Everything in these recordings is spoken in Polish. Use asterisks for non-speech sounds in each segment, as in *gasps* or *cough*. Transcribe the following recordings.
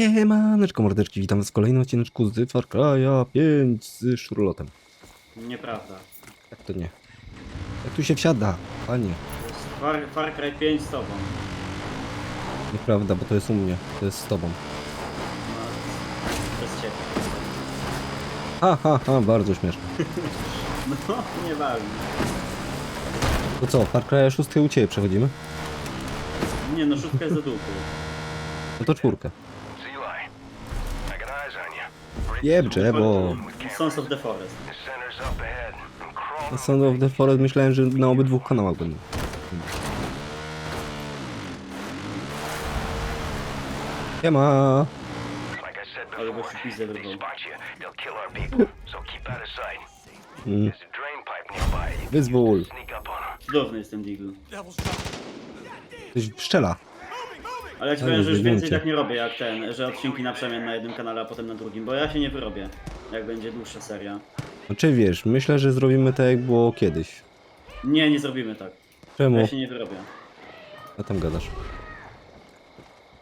Siemaneczko mordeczki, witam w kolejnym odcineczku z Far Cry'a 5 z szurlotem. Nieprawda. Jak to nie? Jak tu się wsiada? Panie. Far, Far Cry 5 z tobą. Nieprawda, bo to jest u mnie, to jest z tobą. No, bez ciebie. Ha, ha, ha, bardzo śmieszne. *laughs* No, nieważne. To co, Far Cry'a 6 u ciebie przechodzimy? Nie no, szóstka jest do dupy. No to czwórkę. Eli, I got eyes on you. Jeb drzewo. Sons of the Forest. The center's up ahead. I'm crawling. Son of the Forest myślałem, że na obydwu kanałach będą. I said Ale out of sight. Mm, Wyzwól. Cudowny jest ten Deagle. Ktoś szczela. Ale ja ci Ale powiem, że już więcej tak nie robię jak ten, że odcinki na przemian na jednym kanale, a potem na drugim, bo ja się nie wyrobię. Jak będzie dłuższa seria. Znaczy wiesz, myślę, że zrobimy tak jak było kiedyś. Nie, nie zrobimy tak. Czemu? Ja się nie wyrobię. A tam gadasz.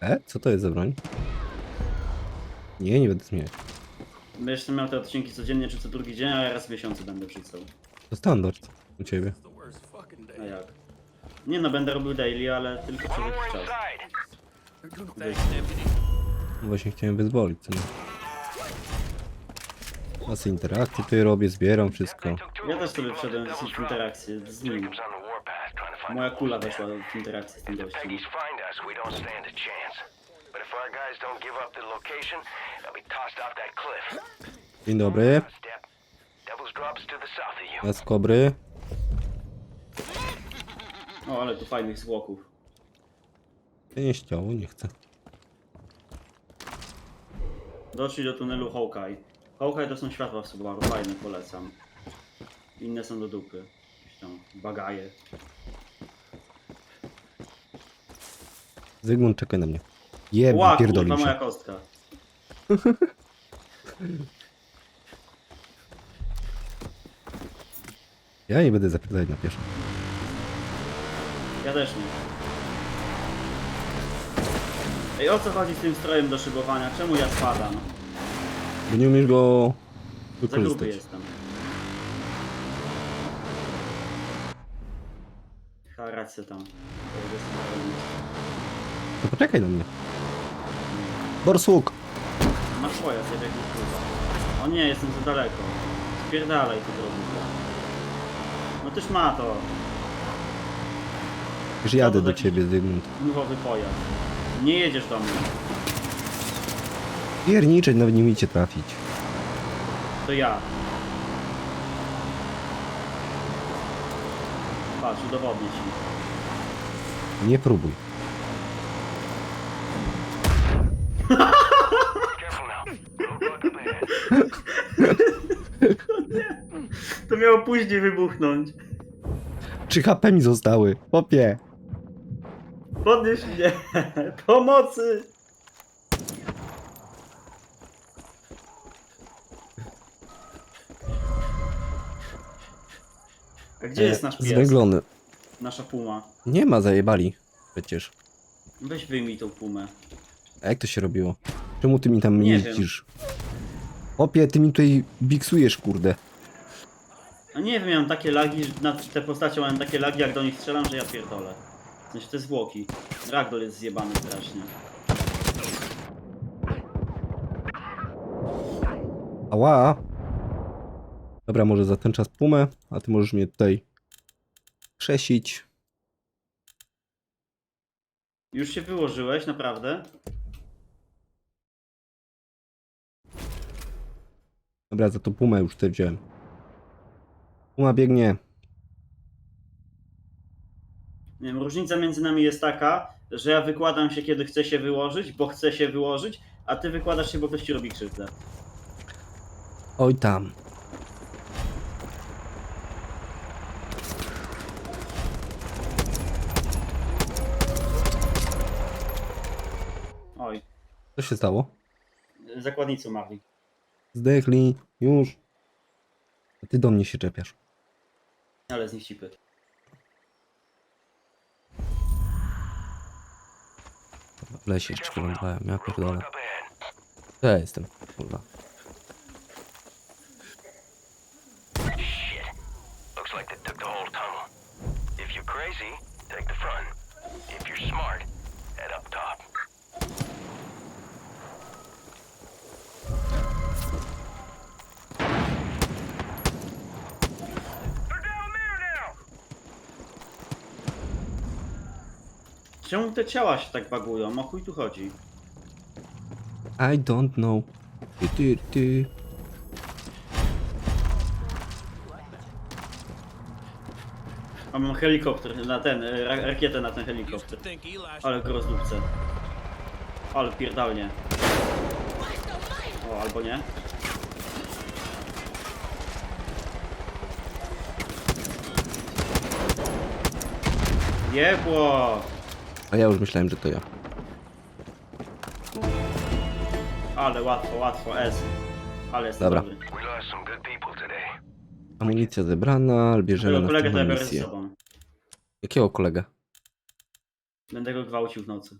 E? Co to jest za broń? Nie, nie będę zmieniać. Będziesz miał te odcinki codziennie czy co drugi dzień, a ja raz w miesiącu będę wrzucał. To standard u ciebie. A jak? Nie no, będę robił daily, ale tylko przez jakiś czas. No Właśnie chciałem wyzwolić, co nie? Masy interakcji tutaj robię, zbieram wszystko. Ja też sobie wszedłem w interakcję z nim. Moja kula weszła w interakcję z tym gościem. Dzień dobry. Raz kobry. O, ale tu fajnych zwłoków. Ja nie ściało, nie chcę. Doszli do tunelu Hawkeye. Hawkeye to są światła w Subaru, fajne, polecam. Inne są do dupy. Jakieś tam bagaje. Zygmunt, czekaj na mnie. Jeb, Ła, kurwa, pierdolił moja się. kostka. *laughs* Ja nie będę zapierdalać na pierwszą. Ja też nie. Ej, o co chodzi z tym strojem do szybowania? Czemu ja spadam? Bo nie umiesz go Za gruby wykorzystać. jestem. Ha, rację tam. To poczekaj na mnie. Borsuk! Masz swoje, sobie jakiś kurwa. O nie, jestem za daleko. Spierdalaj tu drogę. No też ma to. Już jadę do ciebie, Zygmunt. Dmuchowy pojazd. Nie jedziesz do mnie. Pierniczeć, nawet nie umiecie trafić. To ja. Patrz, udowodnię ci. Nie próbuj. To miało później wybuchnąć. 3 HP mi zostały. Popie. Podnieś mnie. Pomocy. A gdzie jest nasz pies? E, Zwęglony. Nasza puma. Nie ma, zajebali. Przecież. Weź wyjmij tą pumę. A jak to się robiło? Czemu ty mi tam Nie jeździsz? Opie, ty mi tutaj biksujesz, kurde. A nie wiem, miałem takie lagi, że na te postacie mają takie lagi, jak do nich strzelam, że ja pierdolę. Sensie te zwłoki. Ragdoll jest zjebany strasznie. Ała. Dobra, może za ten czas pumę, a ty możesz mnie tutaj krzesić. Już się wyłożyłeś, naprawdę? Dobra, za to pumę już tutaj wziąłem. Puma biegnie. Nie wiem, różnica między nami jest taka, że ja wykładam się, kiedy chcę się wyłożyć, bo chcę się wyłożyć, a ty wykładasz się, bo ktoś ci robi krzywdę. Oj tam. Oj, Co się stało? zakładnicy umarli. Zdechli. Już. A ty do mnie się czepiasz. Ale z nich cipy. W lesie jeszcze wylądowałem, ja pierdolę. Ja jestem. Kurwa. Looks like they took the whole tunnel. If you're crazy, take the front. If you're smart, Czemu te ciała się tak bagują? O chuj tu chodzi? I don't know. Ty, ty, ty. A mam helikopter na ten, ra rakietę na ten helikopter. Ale go rozdupcę. Ale pierdalnie. O, albo nie. Jebło! A ja już myślałem, że to ja. Ale łatwo, łatwo, S. Ale jest Dobra. dobry. We lost some good people today. Amunicja zebrana, ale bierzemy Tego kolegę to ja następną biorę z misję. sobą. Jakiego kolegę? Będę go gwałcił w nocy.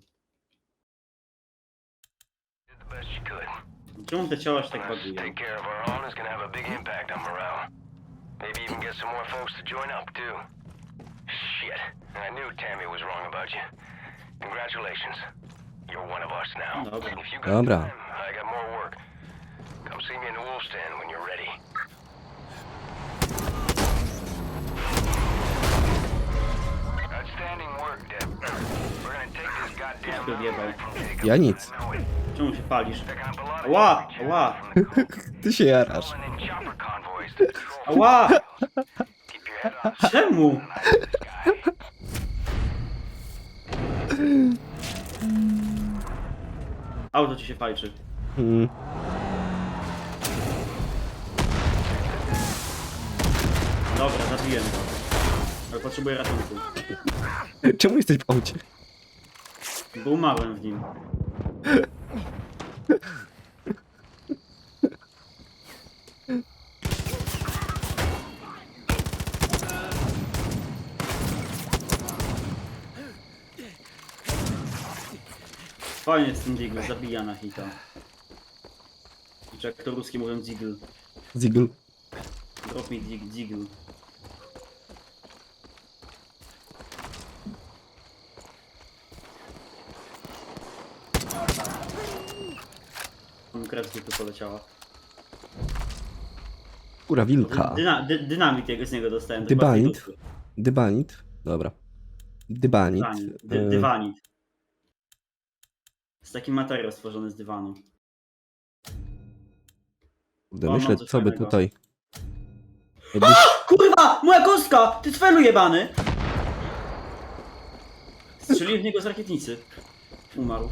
Did the best you could. Czemu te ciała się tak Us bagują? take care of our own is gonna have a big impact on morale. Maybe even get some more folks to join up too. Shit. I knew Tammy was wrong about you. Congratulations. You're one of us now. Dobra. If you got Dobra. time, I got more work. Come see me in the wolf stand when you're ready. Outstanding work, Deb. We're gonna take this goddamn Wszystko wjebał. from Jacob. Ja nic. I know it. Czemu się palisz? Picking up a lot of Ła, ła. from the coast. *laughs* Ty się jarasz. Calling in chopper convoys to *laughs* patrol Ała! Keep your head up. Czemu? Auto ci się fajczy. Mm. Dobra, zabiję go. Ale potrzebuję ratunku. *laughs* Czemu jesteś w aucie? Bo umarłem w nim. *laughs* Fajnie z tym Digl, zabija na hita. Czy jak to ruskie mówią Digl. Zigl. Drop mi dig, Digl. Krew tu poleciała. Kura wilka. Dyna, dy, dynamit jego z niego dostałem. chyba Dybanit. tej dupy. Dybanit. Dobra. Dybanit. Dywanit. Dy, dywanit. Jest taki materiał stworzony z dywanu. Kurde, O, myślę, mam coś co by fajnego. tutaj... *gasps* Jakbyś... Kurwa! Moja kostka! Ty cwelu jebany! Strzeliłem w niego z rakietnicy. Umarł.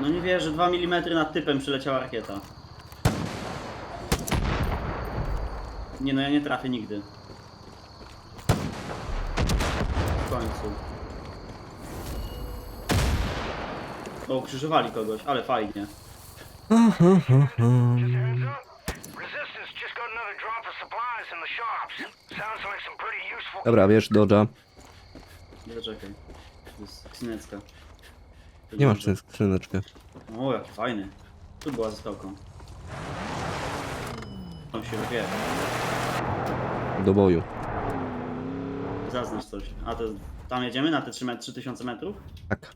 No nie wierzę, 2 mm nad typem przyleciała rakieta. Nie no, ja nie trafię nigdy. W końcu. O, krzyżowali kogoś, ale fajnie. Heads up. Resistance just got another drop of supplies in the shops. Sounds like some pretty useful. Dobra, wiesz, Dodża. Zaczekaj. To jest skrzynecka. To Nie masz dobrze. tę skrzyneczkę. O, jaki fajny. Tu była ze stołką. Tam się wie. Do boju. Zaznacz coś. A to tam jedziemy na te 3 met- 3000 metrów? Tak.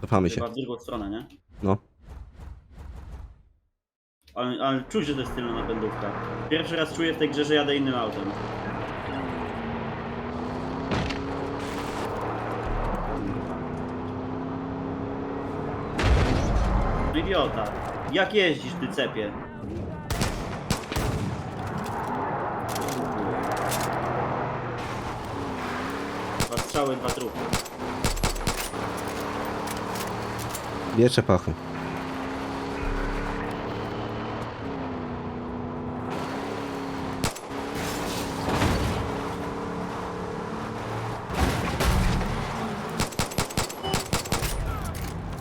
Cofamy się. Chyba w drugą stronę, nie? No. Ale, ale czuć, że to jest tylna napędówka. Pierwszy raz czuję w tej grze, że jadę innym autem. No Idiota. Jak jeździsz, ty cepie? Dwa strzały, dwa trupy. Bierze pachy.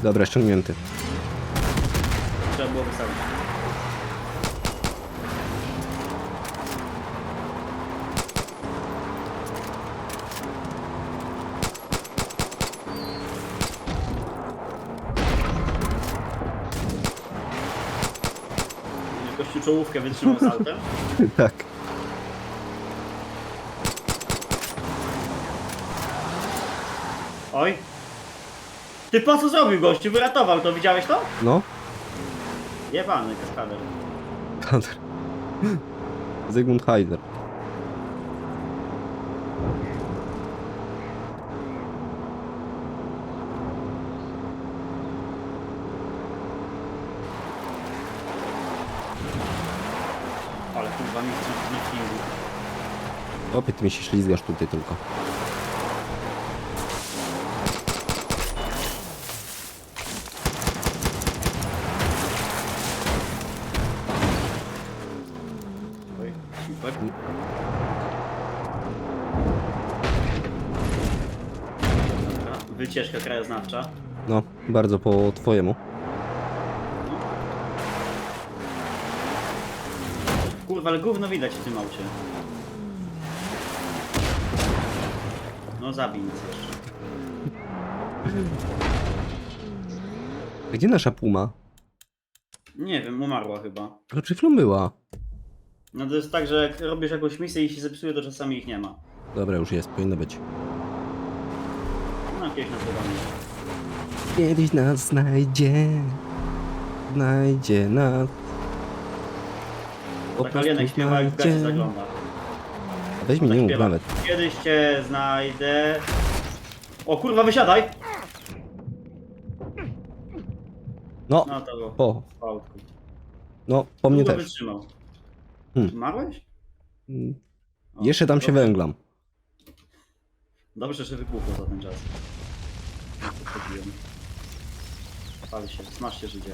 Dobra, ściągnięty. Trzeba było. gościu czołówkę wytrzymał z autem. *laughs* tak. Oj. Ty po co zrobił gościu? Wyratował to, widziałeś to? No. Jebany kaskader. Kader. *laughs* Zygmunt Heiser. Ale kurwa mi nie filmu. Opie, ty mi się ślizgasz tutaj tylko. Wycieczka krajoznawcza. No, bardzo po twojemu. Kurwa, ale gówno widać w tym aucie. No zabij nic jeszcze. Gdzie nasza puma? Nie wiem, umarła chyba. Ale przed chwilą była. No to jest tak, że jak robisz jakąś misję i się zepsuje, to czasami ich nie ma. Dobra, już jest, powinno być. No jakieś nazywanie. Kiedyś nas znajdzie. Znajdzie nas. Po Tak Alienek śpiewa jak w gacie znajdzie. zagląda. Weź mi nie mów śpiewa. nawet. Kiedyś cię znajdę. O kurwa, wysiadaj! No, No to po. w autku. No, po mnie Długo też. wytrzymał. Hmm. Umarłeś? Mm, O, Jeszcze tam się dobrze. węglam. Dobrze, że wybuchło za ten czas. Ja to. Pal się, smaż się Żydzie.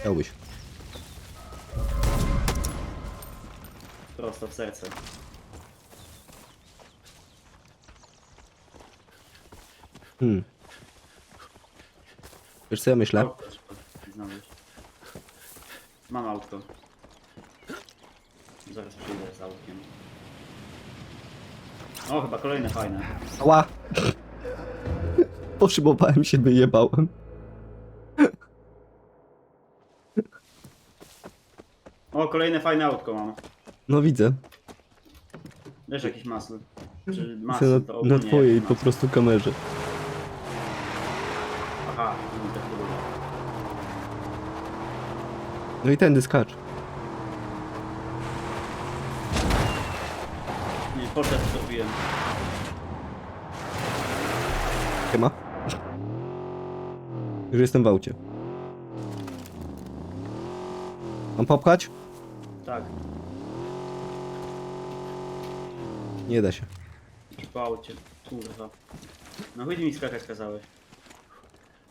Chciałbyś. Prosto w serce. Hmm. Wiesz co ja myślę? Autko trzeba znaleźć. Mam autko. Zaraz przyjdę z autkiem. O, chyba kolejne fajne. Ała! Poszybowałem się, wyjebałem. O, kolejne fajne autko mam. No widzę. Wiesz jakieś masło. Czy masło to na, ogólnie na twojej jak po prostu kamerze. Tak było. No i tędy skacz. Nie, portret zrobiłem. Siema. Już jestem w aucie. Mam popchać? Tak, Nie da się. po aucie. Kurwa. No chodź mi skakać kazałeś.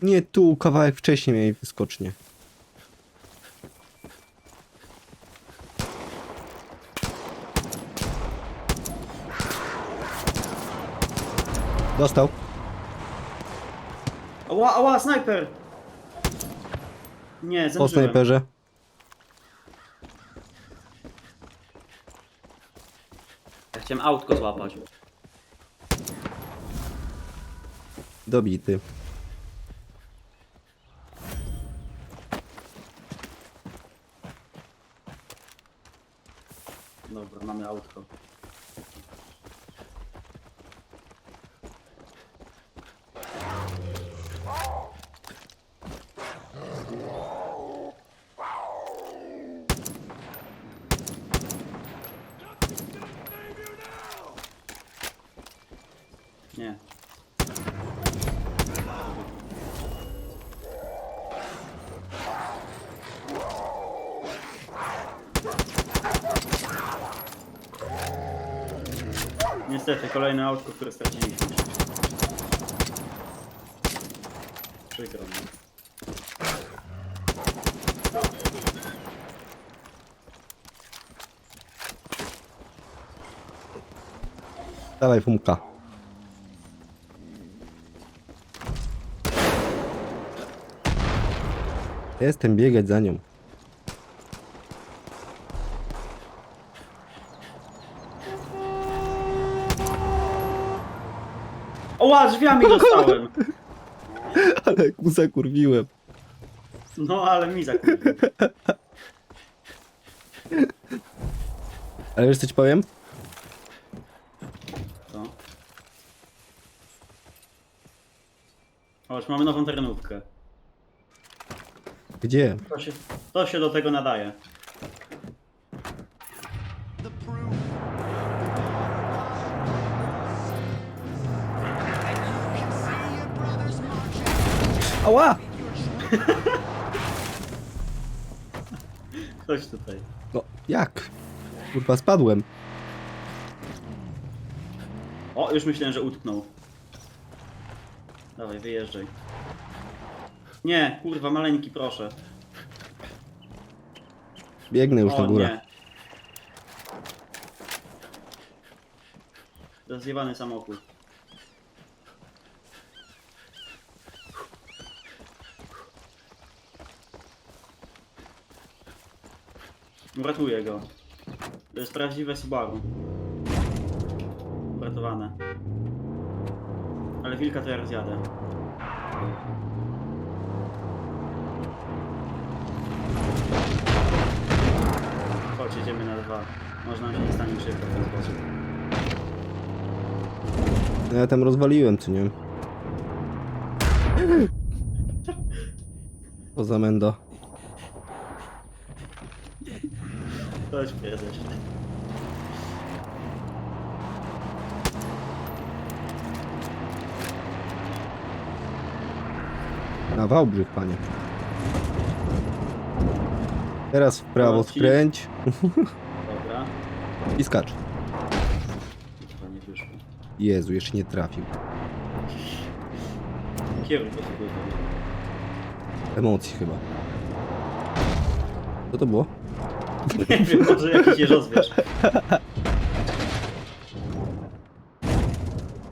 Nie, tu kawałek wcześniej miałem wyskocznie. Dostał. Ała, ała, snajper! Nie, Po zemdżyłem. snajperze. Ja chciałem autko złapać. Dobity. Dobra, mamy autko. Nie. Niestety, kolejne autko, które straciliśmy. Przykro mi. Dawaj, fumka. Jestem biegać za nią. Oła, drzwiami *laughs* dostałem! Ale ku zakurwiłem. No, ale mi zakurwił. Ale wiesz co ci powiem? Co? O, już mamy nową terenówkę. Gdzie? To się, to się do tego nadaje. Ała! Chodź tutaj. No, jak? Kurwa, spadłem. O, już myślałem, że utknął. Dawaj, wyjeżdżaj. Nie, kurwa, maleńki, proszę. Biegnę już o, na górę. nie. Rozjebany samochód. Uratuję go. To jest prawdziwe Subaru. Uratowane. Ale wilka to ja rozjadę. Chodź, jedziemy na dwa. Można się nie stanie szybko w ten sposób. No ja tam rozwaliłem, co nie? Poza mendo. Chodź, prezes. Na Wałbrzych, panie. Teraz w prawo No, ci- skręć Dobra. i skacz. Chyba nie wyszło. Jezu, jeszcze nie trafił. Kierunek prostu był. Emocji chyba. Co to było? *laughs* Nie wiem, może jakiś się rozwiesz.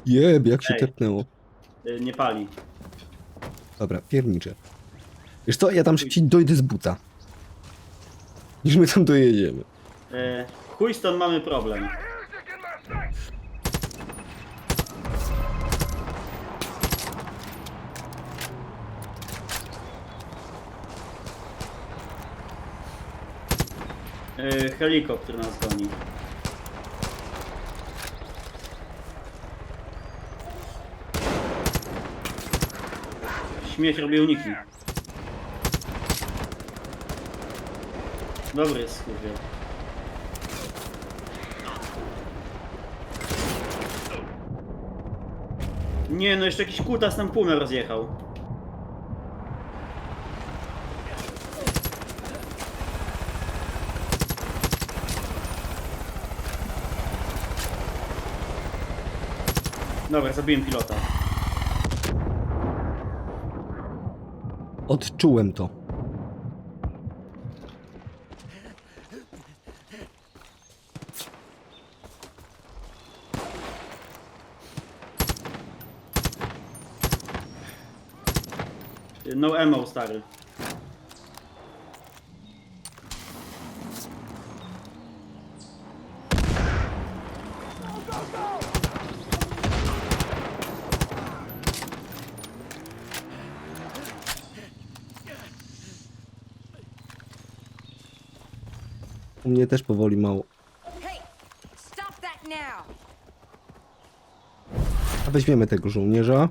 Jeb, jak się Ej. tepnęło. Y, Nie pali. Dobra, pierniczę. Wiesz co, ja tam szybciej dojdę z buta. Niż my tam dojedziemy. E, chuj stąd mamy problem. E, helikopter nas goni. Śmieć robi uniki. Dobry jest skurwiel. Nie, no jeszcze jakiś kutas nam pumę rozjechał. Dobra, zabiłem pilota. Odczułem to. No ammo, stary. Mnie też powoli mało. A weźmiemy tego żołnierza.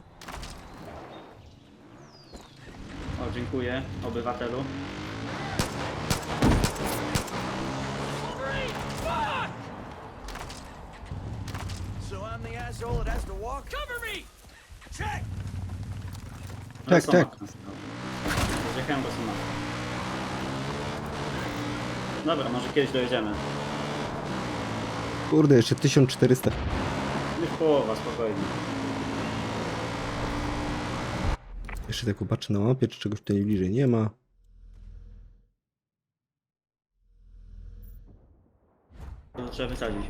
O, dziękuję, obywatelu. So I'm the asshole that has to walk? Cover me! Check! Ale Tak, Somak tak. nas dał. Zjechałem go Somaka. Dobra, może kiedyś dojedziemy. Kurde, jeszcze 1400. Już połowa, spokojnie. Jeszcze tak popatrzę na mapie, czy czegoś tutaj bliżej nie ma. To trzeba wysadzić.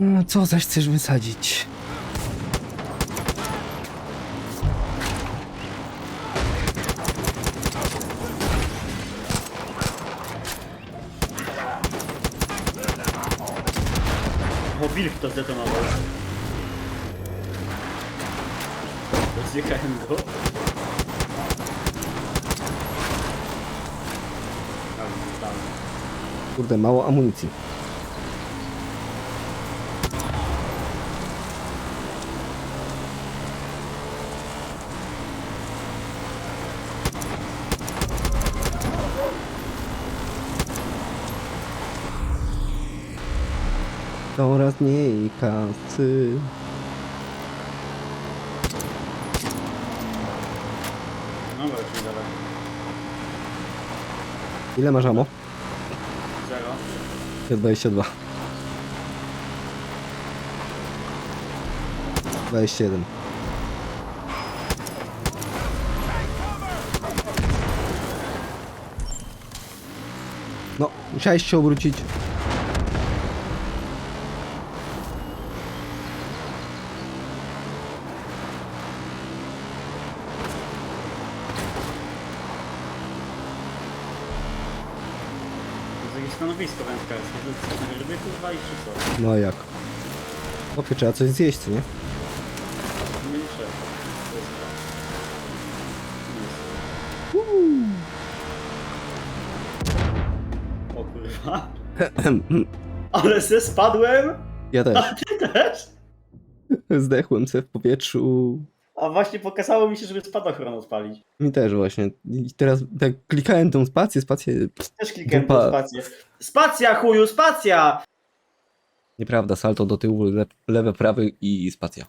No, co zaś chcesz wysadzić? To zdetonował. Zjechałem go. Zostałem. Kurde, mało amunicji. Kasy. No dalej. Ile masz amo? Zero. 22. 21. No, musiałeś się obrócić. Stanowisko wędkarskie. To jest na ryby kurwa i co? No jak? Chłopie, trzeba coś zjeść, co nie? Nie trzeba. To jest to. Nie jest. O kurwa. *clears throat* Ale se spadłem? Ja też. Ty też? Zdechłem se w powietrzu. A właśnie pokazało mi się, żeby spadochron odpalić. Mi też właśnie. I teraz tak klikałem tą spację, spację. Też klikałem Dupa. tą spację. Spacja chuju, spacja! Nieprawda, salto do tyłu, le lewe, prawy i spacja.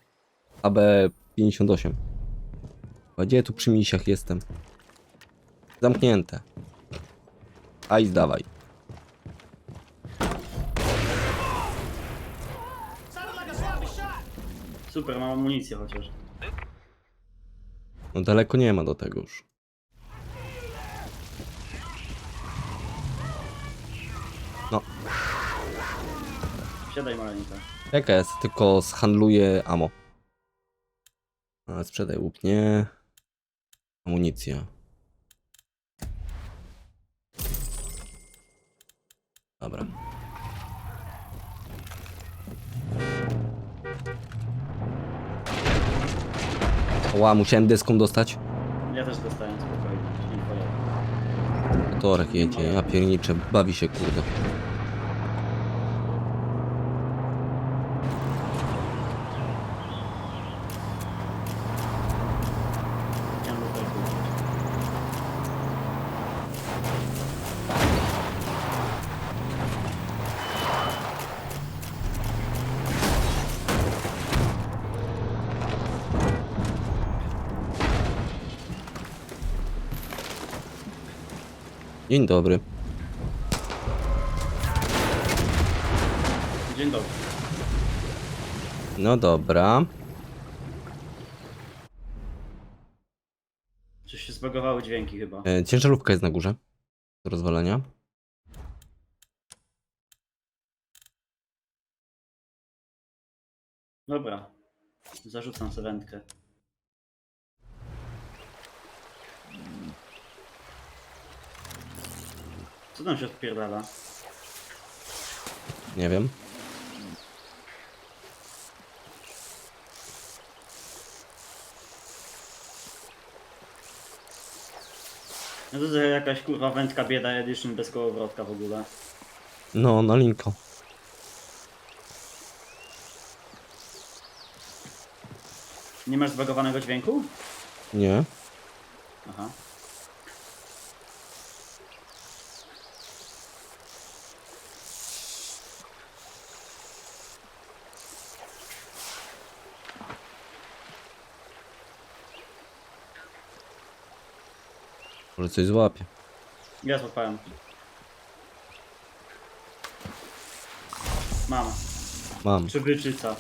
AB 58. A gdzie tu przy misiach jestem? Zamknięte. A i zdawaj. Super, mam amunicję chociaż. No daleko nie ma do tego już. No, Siadaj maleńka. czekaj, ja sobie tylko zhandluję amo. A, sprzedaj łuk, nie. Amunicja. Dobra. Ła, musiałem deską dostać. Ja też dostałem spokojnie. Torek jedzie, ja pierniczę, bawi się kurde. Dzień dobry. Dzień dobry. No dobra. Czy się zbagowały dźwięki chyba? E, ciężarówka jest na górze. Do rozwalenia. Dobra. Zarzucam sobie wędkę. Co tam się odpierdala? Nie wiem. No to jest jakaś kurwa wędka bieda edition bez kołowrotka w ogóle. No, na linko. Nie masz zbagowanego dźwięku? Nie. Aha. Może coś złapie. Ja złapałem. Mam. Mam. Przybyczyca.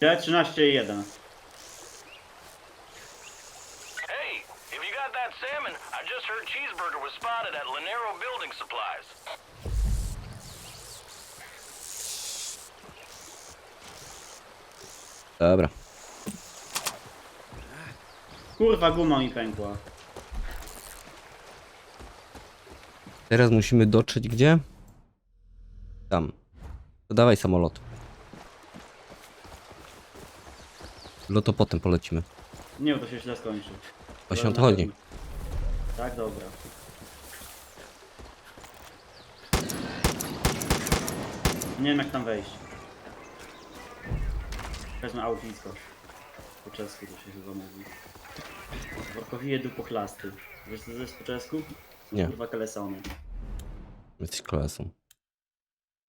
Ja 13 i 1. Kurwa, guma mi pękła. Teraz musimy dotrzeć gdzie? Tam. To dawaj samolot. No to potem polecimy. Nie, bo to się źle skończy. Właśnie o to chodzi. Tak, dobra. Nie wiem jak tam wejść. Wezmę autnicko. Po czesku to się chyba mówi. Workowie dupoklasty. Wiesz co to jest po czesku? Nie. Kurwa kalesony. Jesteś klasą.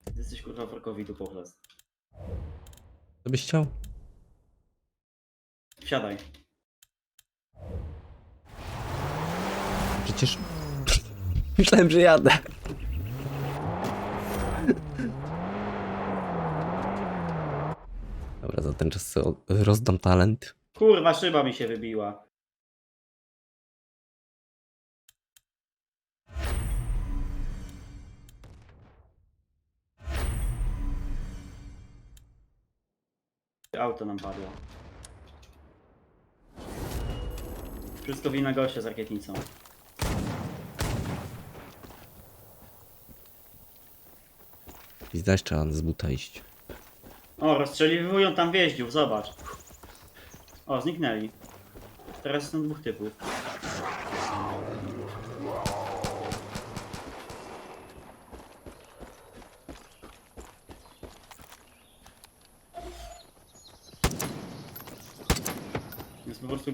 Ty jesteś kurwa workowi dupoklas. Co byś chciał? Wsiadaj. Przecież... *laughs* Myślałem, że jadę. Dobra, za ten czas sobie rozdam talent. Kurwa szyba mi się wybiła. Auto nam padło. Wszystko wina gościa z rakietnicą. I zaś trzeba z buta iść. O, rozstrzeliwują tam wjeździów, zobacz. O, zniknęli. Teraz są dwóch typów.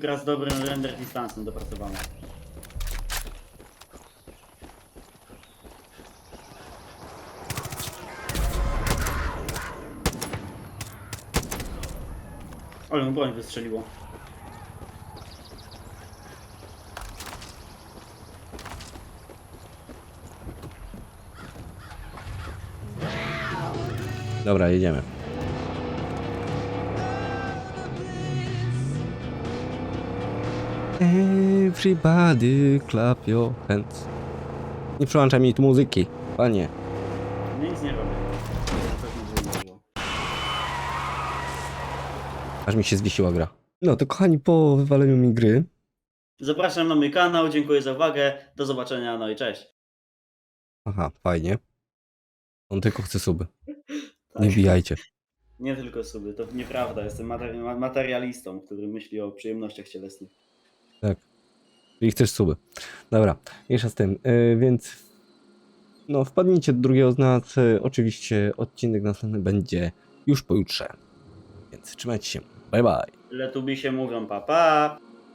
Gra z dobrym render distansem dopracowana. Ale mu broń wystrzeliło. Dobra, jedziemy. Everybody clap your hands. Nie przełączaj mi tu muzyki, panie. Nic nie robię. Aż mi się zwiesiła gra. No to kochani, po wywaleniu mi gry, Zapraszam na mój kanał, dziękuję za uwagę, do zobaczenia, no i cześć. aha, fajnie. On tylko chce suby. *laughs* Nie bijajcie. Nie tylko suby, to nieprawda, jestem materi ma- materialistą, który myśli o przyjemnościach cielesnych. Czyli chcesz suby. Dobra, mniejsza z tym. Yy, więc no wpadnijcie do drugiego z. Yy, oczywiście odcinek następny będzie już pojutrze. Więc trzymajcie się. Bye bye. Mówią, pa pa!